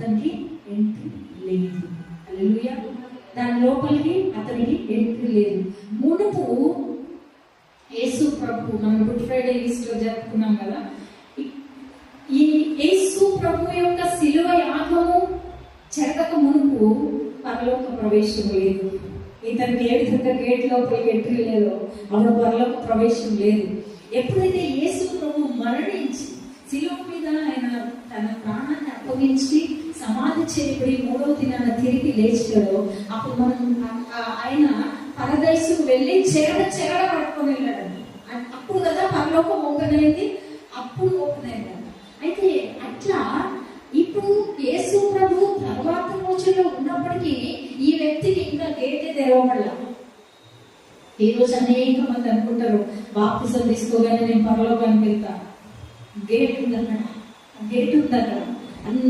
అతనికి ఎంట్రీ లేదు. హల్లెలూయా దాని లోపలికి అతనికి ఎంట్రీ లేదు. మునుపు యేసు ప్రభు. మనం గుడ్ ఫ్రైడే ఈస్టర్ జరుపుకున్నాం కదా. ఈ- ఈ యేసు ప్రభు యొక్క శిలువ యాగము జరగక మునుపు పరలోక ప్రవేశం లేదు. ఇతనికి ఏ విధంగా గేట్ లోపలికి ఎంట్రీ లేదో అప్పుడు పరలోక ప్రవేశం లేదు. ఎప్పుడైతే యేసు ప్రభు మరణించి శిలువ మీద ఆయన తన ప్రాణాన్ని అప్పగించి సమాధి చేయబడి మూడవ దినాన తిరిగి లేచాడో అప్పుడు మనం ఆయన పరదేశం వెళ్ళి చెరడ చెరడ పట్టుకొని వెళ్ళాడు. అప్పుడు కదా పరలోకం ఓపెన్ అయింది అప్పుడు ఓపెన్ అయింది. అయితే అట్లా ఇప్పుడు యేసు ప్రభు తర్వాత రోజుల్లో ఉన్నప్పటికీ ఈ వ్యక్తికి ఇంకా గేటే తెరవబడలా. ఈ రోజు అనేక మంది అనుకుంటారు బాప్తిజం తీసుకోగానే నేను పరలోకానికి వెళ్తా గేట్ ఉందన్నాడు గేట్ ఉందన్నాడు అంత